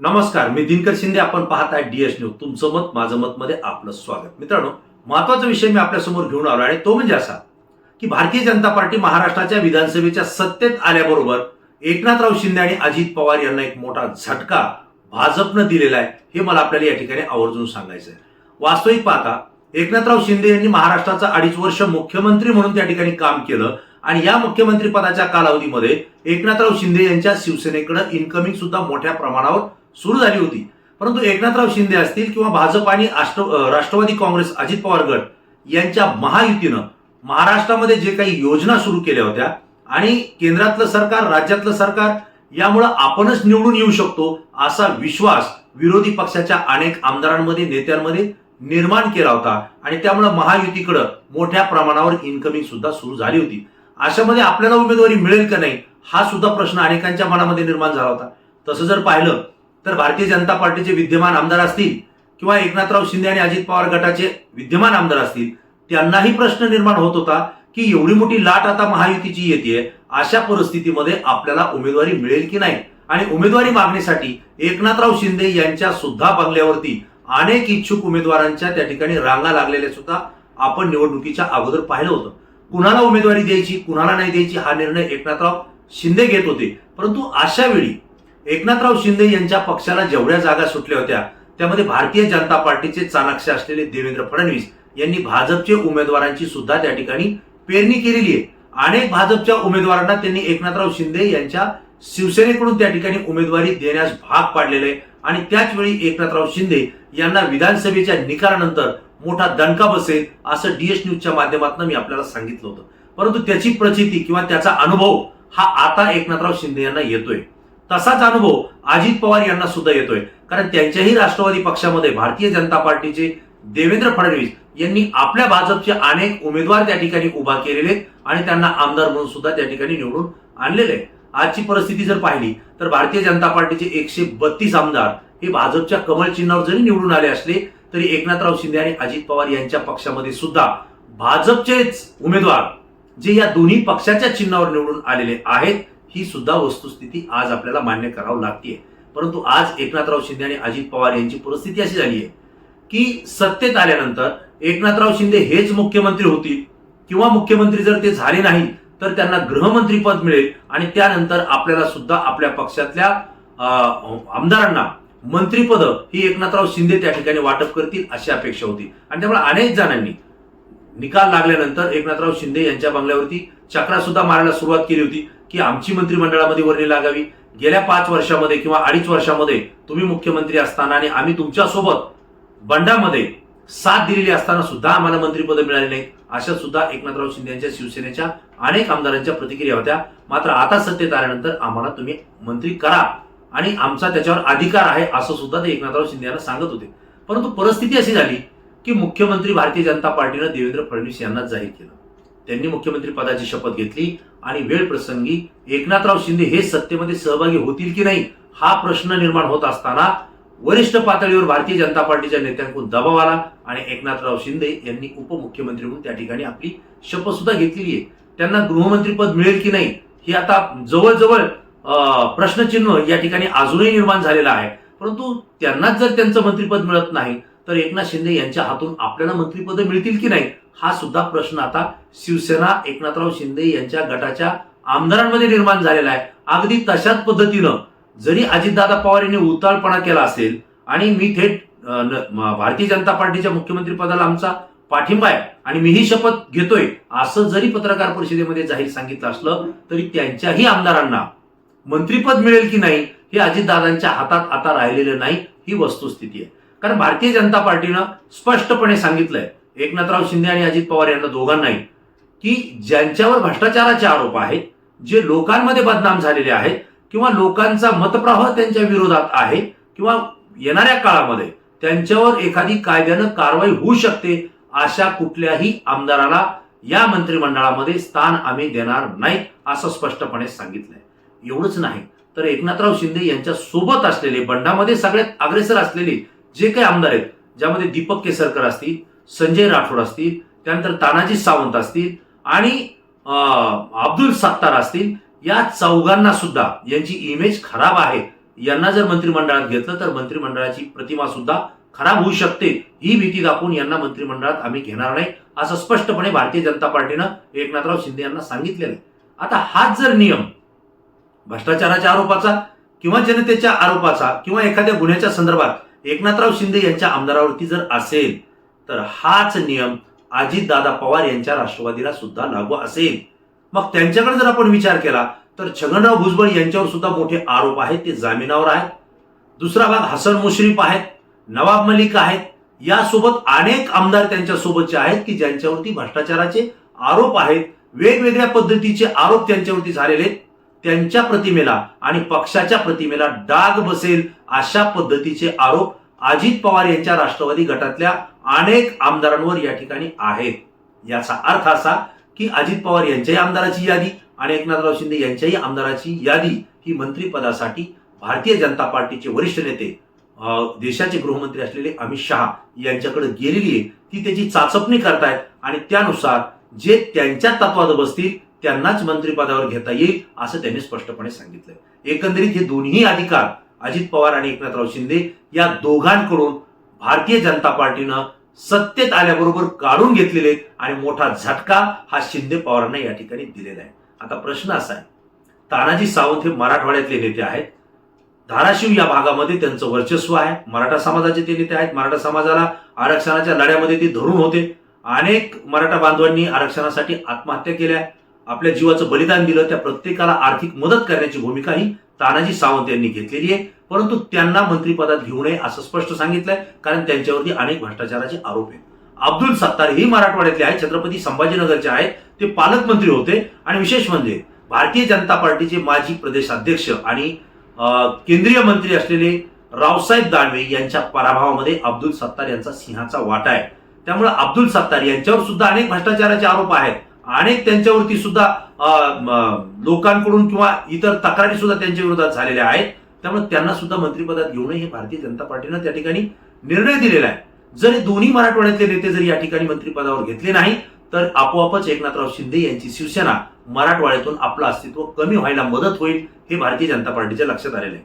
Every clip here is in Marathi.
नमस्कार मी दिनकर शिंदे. आपण पाहत आहे डीएस न्यूज तुमचं मत माझं मत मध्ये आपलं स्वागत. मित्रांनो महत्त्वाचा विषय मी आपल्यासमोर घेऊन आलो आणि तो म्हणजे असा की भारतीय जनता पार्टी महाराष्ट्राच्या विधानसभेच्या सत्तेत आल्याबरोबर एकनाथराव शिंदे आणि अजित पवार यांना एक मोठा झटका भाजपनं दिलेला आहे हे मला आपल्याला या ठिकाणी आवर्जून सांगायचं आहे वास्तविक पाहता एकनाथराव शिंदे यांनी महाराष्ट्राचं अडीच वर्ष मुख्यमंत्री म्हणून त्या ठिकाणी काम केलं आणि या मुख्यमंत्री पदाच्या कालावधीमध्ये एकनाथराव शिंदे यांच्या शिवसेनेकडे इन्कमिंग सुद्धा मोठ्या प्रमाणावर सुरू झाली होती. परंतु एकनाथराव शिंदे असतील किंवा भाजप आणि राष्ट्रवादी काँग्रेस अजित पवार गट यांच्या महायुतीनं महाराष्ट्रामध्ये जे काही योजना सुरू केल्या होत्या आणि केंद्रातलं सरकार राज्यातलं सरकार यामुळं आपणच निवडून येऊ शकतो असा विश्वास विरोधी पक्षाच्या अनेक आमदारांमध्ये नेत्यांमध्ये निर्माण केला होता आणि त्यामुळे महायुतीकडं मोठ्या प्रमाणावर इन्कमिंग सुद्धा सुरू झाली होती. अशामध्ये आपल्याला उमेदवारी मिळेल का नाही हा सुद्धा प्रश्न अनेकांच्या मनामध्ये निर्माण झाला होता. तसं जर पाहिलं तर भारतीय जनता पार्टीचे विद्यमान आमदार असतील किंवा एकनाथराव शिंदे आणि अजित पवार गटाचे विद्यमान आमदार असतील त्यांनाही प्रश्न निर्माण होत होता की एवढी मोठी लाट आता महायुतीची येते अशा परिस्थितीमध्ये आपल्याला उमेदवारी मिळेल की नाही? आणि उमेदवारी मागणीसाठी एकनाथराव शिंदे यांच्या सुद्धा बंगल्यावरती अनेक इच्छुक उमेदवारांच्या त्या ठिकाणी रांगा लागलेल्या सुद्धा आपण निवडणुकीच्या अगोदर पाहिलं होतं. कुणाला उमेदवारी द्यायची कुणाला नाही द्यायची हा निर्णय एकनाथराव शिंदे घेत होते. परंतु अशा वेळी एकनाथराव शिंदे यांच्या पक्षाला जेवढ्या जागा सुटल्या होत्या त्यामध्ये भारतीय जनता पार्टीचे चाणाक्ष असलेले देवेंद्र फडणवीस यांनी भाजपचे उमेदवारांची सुद्धा त्या ठिकाणी पेरणी केलेली आहे. अनेक भाजपच्या उमेदवारांना त्यांनी एकनाथराव शिंदे यांच्या शिवसेनेकडून त्या ठिकाणी उमेदवारी देण्यास भाग पाडलेले आहे. आणि त्याच वेळी एकनाथराव शिंदे यांना विधानसभेच्या निकालानंतर मोठा दणका बसेल असं डीएस न्यूजच्या माध्यमातून मी आपल्याला सांगितलं होतं. परंतु त्याची प्रचिती किंवा त्याचा अनुभव हा आता एकनाथराव शिंदे यांना येतोय. तसाच अनुभव अजित पवार यांना सुद्धा येतोय. कारण त्यांच्याही राष्ट्रवादी पक्षामध्ये भारतीय जनता पार्टीचे देवेंद्र फडणवीस यांनी आपल्या भाजपचे अनेक उमेदवार त्या ठिकाणी उभा केलेले आणि त्यांना आमदार म्हणून सुद्धा त्या ठिकाणी निवडून आणलेले आजची परिस्थिती जर पाहिली तर भारतीय जनता पार्टीचे एकशे बत्तीस आमदार हे भाजपच्या कमल चिन्हावर जरी निवडून आले असले तरी एकनाथराव शिंदे आणि अजित पवार यांच्या पक्षामध्ये सुद्धा भाजपचेच उमेदवार जे या दोन्ही पक्षाच्या चिन्हावर निवडून आलेले आहेत ही सुद्धा वस्तुस्थिती आज आपल्याला मान्य करावं लागते परंतु आज एकनाथराव शिंदे आणि अजित पवार यांची परिस्थिती अशी झाली आहे की सत्तेत आल्यानंतर एकनाथराव शिंदे हेच मुख्यमंत्री होतील किंवा मुख्यमंत्री जर ते झाले नाही तर त्यांना गृहमंत्री पद मिळेल आणि त्यानंतर आपल्याला सुद्धा आपल्या पक्षातल्या अं, आमदारांना मंत्रीपद ही एकनाथराव शिंदे त्या ठिकाणी वाटप करतील अशी अपेक्षा होती. आणि त्यामुळे अनेक जणांनी निकाल लागल्यानंतर एकनाथराव शिंदे यांच्या बंगल्यावरती चक्रा सुद्धा मारायला सुरुवात केली होती की आमची मंत्रिमंडळामध्ये वर्णी लागावी. गेल्या पाच वर्षामध्ये किंवा अडीच वर्षामध्ये तुम्ही मुख्यमंत्री असताना आणि आम्ही तुमच्यासोबत बंडामध्ये साथ दिलेली असताना सुद्धा आम्हाला मंत्रिपद मिळाली नाही. अशा सुद्धा एकनाथराव शिंदे यांच्या शिवसेनेच्या अनेक आमदारांच्या प्रतिक्रिया होत्या. मात्र आता सत्तेत आल्यानंतर आम्हाला तुम्ही मंत्री करा आणि आमचा त्याच्यावर अधिकार आहे असं सुद्धा ते एकनाथराव शिंदे यांना सांगत होते. परंतु परिस्थिती अशी झाली की मुख्यमंत्री भारतीय जनता पार्टीनं देवेंद्र फडणवीस यांना जाहीर केलं. त्यांनी मुख्यमंत्री पदाची शपथ घेतली आणि वेळ प्रसंगी एकनाथराव शिंदे हे सत्तेमध्ये सहभागी होतील की नाही हा प्रश्न निर्माण होत असताना वरिष्ठ पातळीवर भारतीय जनता पार्टीच्या नेत्यांकडून दबाव आला आणि एकनाथराव शिंदे यांनी उपमुख्यमंत्री म्हणून त्या ठिकाणी आपली शपथ सुद्धा घेतलेली आहे. त्यांना गृहमंत्री पद मिळेल की नाही हे आता जवळजवळ प्रश्नचिन्ह या ठिकाणी अजूनही निर्माण झालेलं आहे. परंतु त्यांनाच जर त्यांचं मंत्रिपद मिळत नाही तर एकनाथ शिंदे यांच्या हातून आपल्याला मंत्रिपद मिळतील की नाही? हा सुद्धा प्रश्न आता शिवसेना एकनाथराव शिंदे यांच्या गटाच्या आमदारांमध्ये निर्माण झालेला आहे. अगदी तशाच पद्धतीनं जरी अजितदादा पवार यांनी उताळपणा केला असेल आणि मी थेट भारतीय जनता पार्टीच्या मुख्यमंत्री पदाला आमचा पाठिंबा आहे आणि मीही शपथ घेतोय असं जरी पत्रकार परिषदेमध्ये जाहीर सांगितलं असलं तरी त्यांच्याही आमदारांना मंत्रीपद मिळेल की नाही हे अजितदादांच्या हातात आता राहिलेलं नाही ही वस्तुस्थिती आहे. कारण भारतीय जनता पार्टीनं स्पष्टपणे सांगितलंय एकनाथराव शिंदे आणि अजित पवार यांना दोघांनाही की ज्यांच्यावर भ्रष्टाचाराचे आरोप आहेत जे लोकांमध्ये बदनाम झालेले आहेत किंवा लोकांचा मतप्रवाह त्यांच्या विरोधात आहे किंवा येणाऱ्या काळामध्ये त्यांच्यावर एखादी कायद्यानं कारवाई होऊ शकते अशा कुठल्याही आमदाराला या मंत्रिमंडळामध्ये स्थान आम्ही देणार नाही असं स्पष्टपणे सांगितलंय. एवढंच नाही तर एकनाथराव शिंदे यांच्या सोबत असलेले बंडामध्ये सगळ्यात अग्रेसर असलेले जे काही आमदार आहेत ज्यामध्ये दीपक केसरकर असतील संजय राठोड असतील त्यानंतर तानाजी सावंत असतील आणि अं, अब्दुल सत्तार असतील या चौघांना सुद्धा यांची इमेज खराब आहे. यांना जर मंत्रिमंडळात घेतलं तर मंत्रिमंडळाची प्रतिमा सुद्धा खराब होऊ शकते. ही भीती दाखवून यांना मंत्रिमंडळात आम्ही घेणार नाही असं स्पष्टपणे भारतीय जनता पार्टीनं एकनाथराव शिंदे यांना सांगितलेलं आहे. आता हाच जर नियम भ्रष्टाचाराच्या आरोपाचा किंवा जनतेच्या आरोपाचा किंवा एखाद्या गुन्ह्याच्या संदर्भात एकनाथराव शिंदे यांच्या आमदारावरती जर असेल तर हाच नियम अजितदादा पवार यांच्या राष्ट्रवादीला सुद्धा लागू असेल. मग त्यांच्याकडे जर आपण विचार केला तर छगनराव भुजबळ यांच्यावर सुद्धा मोठे आरोप आहेत ते जामिनावर आहेत. दुसरा भाग हसन मुश्रीफ आहेत नवाब मलिक आहेत. यासोबत अनेक आमदार त्यांच्या सोबतचे आहेत की ज्यांच्यावरती भ्रष्टाचाराचे आरोप आहेत वेगवेगळ्या पद्धतीचे आरोप त्यांच्यावरती झालेले आहेत. त्यांच्या प्रतिमेला आणि पक्षाच्या प्रतिमेला डाग बसेल अशा पद्धतीचे आरोप अजित पवार यांच्या राष्ट्रवादी गटातल्या अनेक आमदारांवर या ठिकाणी आहेत. याचा अर्थ असा की अजित पवार यांच्याही आमदाराची यादी आणि एकनाथराव शिंदे यांच्याही आमदाराची यादी ही मंत्रिपदासाठी भारतीय जनता पार्टीचे वरिष्ठ नेते देशाचे गृहमंत्री असलेले अमित शहा यांच्याकडे गेलेली आहे. ती त्याची चाचपणी करतायत आणि त्यानुसार जे त्यांच्या तत्वात बसतील त्यांनाच मंत्रिपदावर घेता येईल असं त्यांनी स्पष्टपणे सांगितलंय. एकंदरीत हे दोन्ही अधिकार अजित पवार आणि एकनाथराव शिंदे या दोघांकडून भारतीय जनता पार्टीनं सत्तेत आल्याबरोबर काढून घेतलेले आणि मोठा झटका हा शिंदे पवारांना या ठिकाणी दिलेला आहे. आता प्रश्न असा आहे तानाजी सावंत हे मराठवाड्यातले नेते आहेत. धाराशिव या भागामध्ये त्यांचं वर्चस्व आहे. मराठा समाजाचे ते नेते आहेत. मराठा समाजाला आरक्षणाच्या लढ्यामध्ये ते धरून होते. अनेक मराठा बांधवांनी आरक्षणासाठी आत्महत्या केल्या. आपल्या जीवाचं बलिदान दिलं त्या प्रत्येकाला आर्थिक मदत करण्याची भूमिका ही तानाजी सावंत यांनी घेतलेली आहे. परंतु त्यांना मंत्रिपदात घेऊ नये असं स्पष्ट सांगितलंय कारण त्यांच्यावरती अनेक भ्रष्टाचाराचे आरोप आहेत. अब्दुल सत्तार ही मराठवाड्यातले आहेत छत्रपती संभाजीनगरचे आहेत ते पालकमंत्री होते. आणि विशेष म्हणजे भारतीय जनता पार्टीचे माजी प्रदेशाध्यक्ष आणि केंद्रीय मंत्री असलेले रावसाहेब दानवे यांच्या पराभवामध्ये अब्दुल सत्तार यांचा सिंहाचा वाटा आहे. त्यामुळे अब्दुल सत्तार यांच्यावर सुद्धा अनेक भ्रष्टाचाराचे आरोप आहेत. अनेक त्यांच्यावरती सुद्धा लोकांकडून किंवा इतर तक्रारी सुद्धा त्यांच्या विरोधात झालेल्या आहेत. त्यामुळे त्यांना सुद्धा मंत्रिपदात घेऊ नये हे भारतीय जनता पार्टीनं त्या ठिकाणी निर्णय दिलेला आहे. जरी दोन्ही मराठवाड्यातले नेते जर या ठिकाणी मंत्रिपदावर घेतले नाही तर आपोआपच एकनाथराव शिंदे यांची शिवसेना मराठवाड्यातून आपलं अस्तित्व कमी व्हायला मदत होईल हे भारतीय जनता पार्टीच्या लक्षात आलेलं आहे.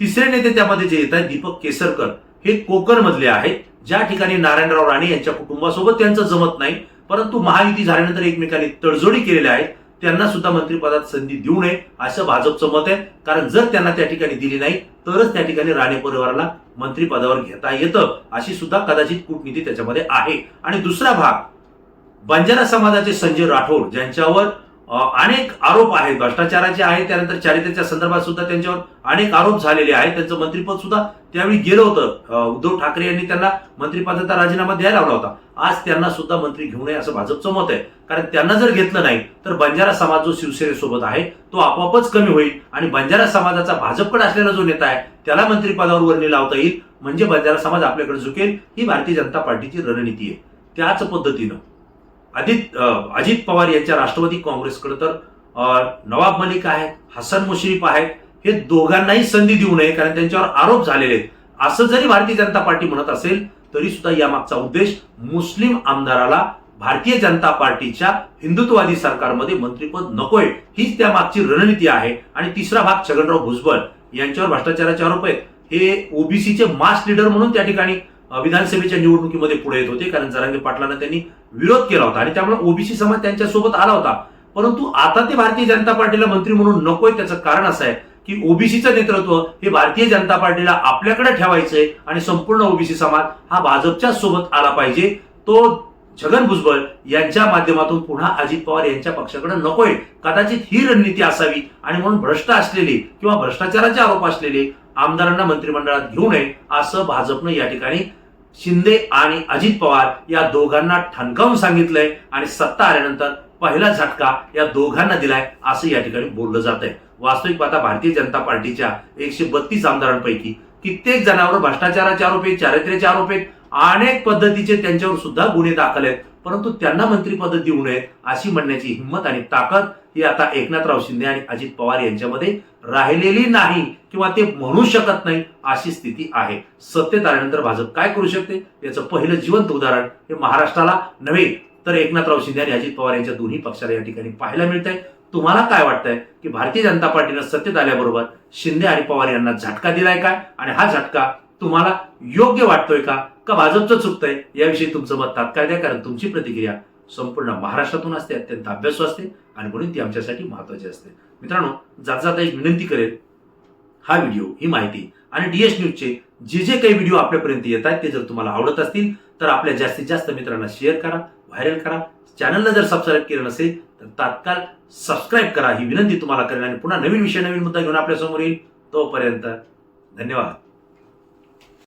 तिसरे नेते त्यामध्ये जे येत आहेत दीपक केसरकर हे कोकणमधले आहेत. ज्या ठिकाणी नारायणराव राणे यांच्या कुटुंबासोबत त्यांचं जमत नाही परंतु महायुती झाल्यानंतर एकमेकांनी तडजोडी केलेल्या आहेत. त्यांना सुद्धा मंत्रिपदात संधी देऊ नये असं भाजपचं मत आहे. कारण जर त्यांना त्या ठिकाणी दिली नाही तरच त्या ठिकाणी राणे परिवाराला मंत्रिपदावर घेता येतं अशी सुद्धा कदाचित कूटनीती त्याच्यामध्ये आहे. आणि दुसरा भाग बंजारा समाजाचे संजय राठोड ज्यांच्यावर अनेक आरोप आहेत भ्रष्टाचाराचे आहेत त्यानंतर चारित्र्याच्या संदर्भात सुद्धा त्यांच्यावर अनेक आरोप झालेले आहेत. त्यांचं मंत्रिपद सुद्धा त्यावेळी गेलं होतं उद्धव ठाकरे यांनी त्यांना मंत्रिपदाचा राजीनामा द्यायला लावला होता. आज त्यांना सुद्धा मंत्री घेऊ नये असं भाजपचं मत आहे. कारण त्यांना जर घेतलं नाही तर बंजारा समाज जो शिवसेनेसोबत आहे तो आपोआपच कमी होईल आणि बंजारा समाजाचा भाजपकडे असलेला जो नेता आहे त्याला मंत्रिपदावर वर्णी लावता येईल. म्हणजे बंजारा समाज आपल्याकडे झुकेल ही भारतीय जनता पार्टीची रणनीती आहे. त्याच पद्धतीनं अजित अजित पवार यांच्या राष्ट्रवादी काँग्रेसकडे तर नवाब मलिक आहेत हसन मुश्रीफ आहेत हे दोघांनाही संधी देऊ नये कारण त्यांच्यावर आरोप झालेले आहेत. असं जरी भारतीय जनता पार्टी म्हणत असेल तरी सुद्धा यामागचा उद्देश मुस्लिम आमदाराला भारतीय जनता पार्टीच्या हिंदुत्ववादी सरकारमध्ये मंत्रिपद नकोय. हीच त्या मागची रणनीती आहे. आणि तिसरा भाग छगनराव भुजबळ यांच्यावर भ्रष्टाचाराचे आरोप आहेत. हे ओबीसीचे मास लीडर म्हणून त्या ठिकाणी विधानसभेच्या निवडणुकीमध्ये पुढे येत होते कारण जरांगे पाटलांना त्यांनी विरोध केला होता. आणि त्यामुळे ओबीसी समाज त्यांच्यासोबत आला होता. परंतु आता ते भारतीय जनता पार्टीला मंत्री म्हणून नकोय त्याचं कारण असं आहे. की ओबीसीचं नेतृत्व हे भारतीय जनता पार्टीला आपल्याकडे ठेवायचंय आणि संपूर्ण ओबीसी समाज हा भाजपच्या सोबत आला पाहिजे. तो छगन भुजबळ यांच्या माध्यमातून पुन्हा अजित पवार यांच्या पक्षाकडे नकोय. कदाचित ही रणनीती असावी आणि म्हणून भ्रष्ट असलेले किंवा भ्रष्टाचाराचे आरोप असलेले आमदारांना मंत्रिमंडळात घेऊ नये असं भाजपनं या ठिकाणी शिंदे आणि अजित पवार या दोघांना ठणकावून सांगितलंय आणि सत्ता आल्यानंतर पहिला झटका या दोघांना दिलाय असं या ठिकाणी बोललं जात आहे वास्तविक पाहता भारतीय जनता पार्टीच्या एकशे बत्तीस आमदारांपैकी कित्येक जणांवर भ्रष्टाचाराचे आरोप आहेत चारित्र्याचे आरोप आहेत अनेक पद्धतीचे त्यांच्यावर सुद्धा गुन्हे दाखल आहेत. परंतु त्यांना मंत्रिपद देऊ नये अशी म्हणण्याची हिंमत आणि ताकद ही आता एकनाथराव शिंदे आणि अजित पवार यांच्यामध्ये राहिलेली नाही किंवा ते म्हणू शकत नाही अशी स्थिती आहे. सत्तेत आल्यानंतर भाजप काय करू शकते? याचं पहिलं जिवंत उदाहरण हे महाराष्ट्राला नव्हे तर एकनाथराव शिंदे आणि अजित पवार यांच्या दोन्ही पक्षाला या ठिकाणी पाहायला मिळत आहे तुम्हाला काय वाटतंय की भारतीय जनता पार्टीनं सत्तेत आल्याबरोबर शिंदे आणि पवार यांना झटका दिलाय काय आणि हा झटका तुम्हाला योग्य वाटतोय का? का भाजपचं चुकतंय? याविषयी तुमचं मत तात्काळ द्या कारण तुमची प्रतिक्रिया संपूर्ण महाराष्ट्रातून असते अत्यंत अभ्यासू असते आणि म्हणून ती आमच्यासाठी महत्वाची असते. मित्रांनो जात जाता एक विनंती करेल. हा व्हिडिओ ही माहिती आणि डीएस न्यूजचे जे जे काही व्हिडिओ आपल्यापर्यंत येत आहेत ते जर तुम्हाला आवडत असतील तर आपल्या जास्तीत जास्त मित्रांना शेअर करा व्हायरल करा. चॅनलला जर सबस्क्राईब केलं नसेल तर तात्काळ सबस्क्राईब करा. ही विनंती तुम्हाला करेन आणि पुन्हा नवीन विषय नवीन मुद्दा घेऊन आपल्यासमोर येईल तोपर्यंत धन्यवाद.